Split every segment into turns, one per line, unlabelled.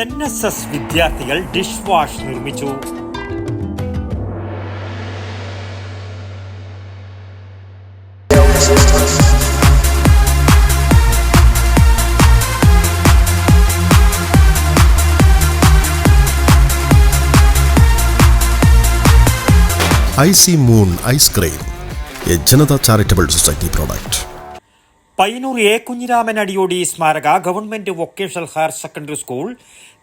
N S S വിദ്യാർത്ഥികൾ dish wash നിർമ്മിച്ചു.
I C moon ice cream A Janata charitable society product.
Payyanur A Kunhiraman Adiyodi സ്മാരക government vocational higher secondary school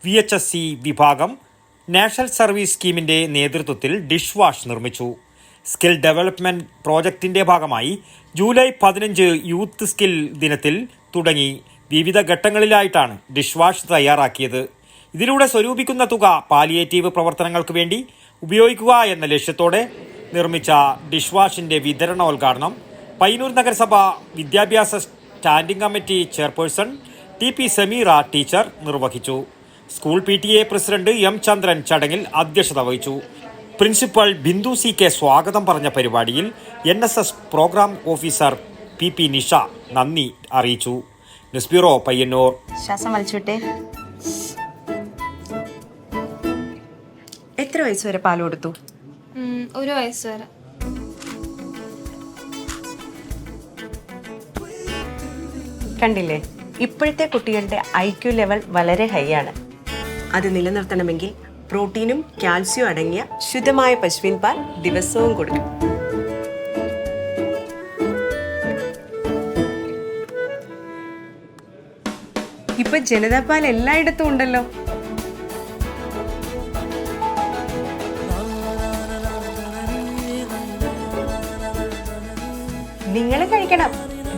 V H S C വിഭാഗം national service സ്കീമിന്റെ നേതൃത്വത്തിൽ dish wash നിർമ്മിച്ചു. Skill development പ്രോജക്റ്റിന്റെ ഭാഗമായി July പതിനഞ്ച് youth skill ദിനത്തിൽ തുടങ്ങി. വിവിധ ഘട്ടങ്ങളിലായിട്ടാണ് ഡിഷ് വാഷ് തയ്യാറാക്കിയത്. ഇതിലൂടെ സ്വരൂപിക്കുന്ന തുക പാലിയേറ്റീവ് പ്രവർത്തനങ്ങൾക്ക് വേണ്ടി ഉപയോഗിക്കുക എന്ന ലക്ഷ്യത്തോടെ നിർമ്മിച്ച ഡിഷ് വാഷിന്റെ വിതരണോദ്ഘാടനം പയ്യന്നൂർ നഗരസഭ വിദ്യാഭ്യാസ standing committee chairperson T P Sameera teacher നിർവഹിച്ചു. School P T A president M Chandran ചടങ്ങിൽ അധ്യക്ഷത വഹിച്ചു. പ്രിൻസിപ്പൽ ബിന്ദു സി കെ സ്വാഗതം പറഞ്ഞ പരിപാടിയിൽ N S S program officer P P Nisha നന്ദി അറിയിച്ചു. News bureau Payyanur.
ശ്വാസം വലിച്ചുവിട്ടെ. എത്ര വയസ്സ് വരെ പാൽ കൊടുത്തു?
ഒരു വയസ്സ് വരെ.
കണ്ടില്ലേ? ഇപ്പോഴത്തെ കുട്ടികളുടെ ഐ ക്യു ലെവൽ വളരെ ഹൈ ആണ്. അത് നിലനിർത്തണമെങ്കിൽ പ്രോട്ടീനും കാൽസ്യവും അടങ്ങിയ ശുദ്ധമായ പശുവിൻ പാൽ ദിവസവും കൊടുക്കും ഇപ്പൊ ജനതാ പാൽ എല്ലായിടത്തും ഉണ്ടല്ലോ. നിങ്ങൾ കഴിക്കണം.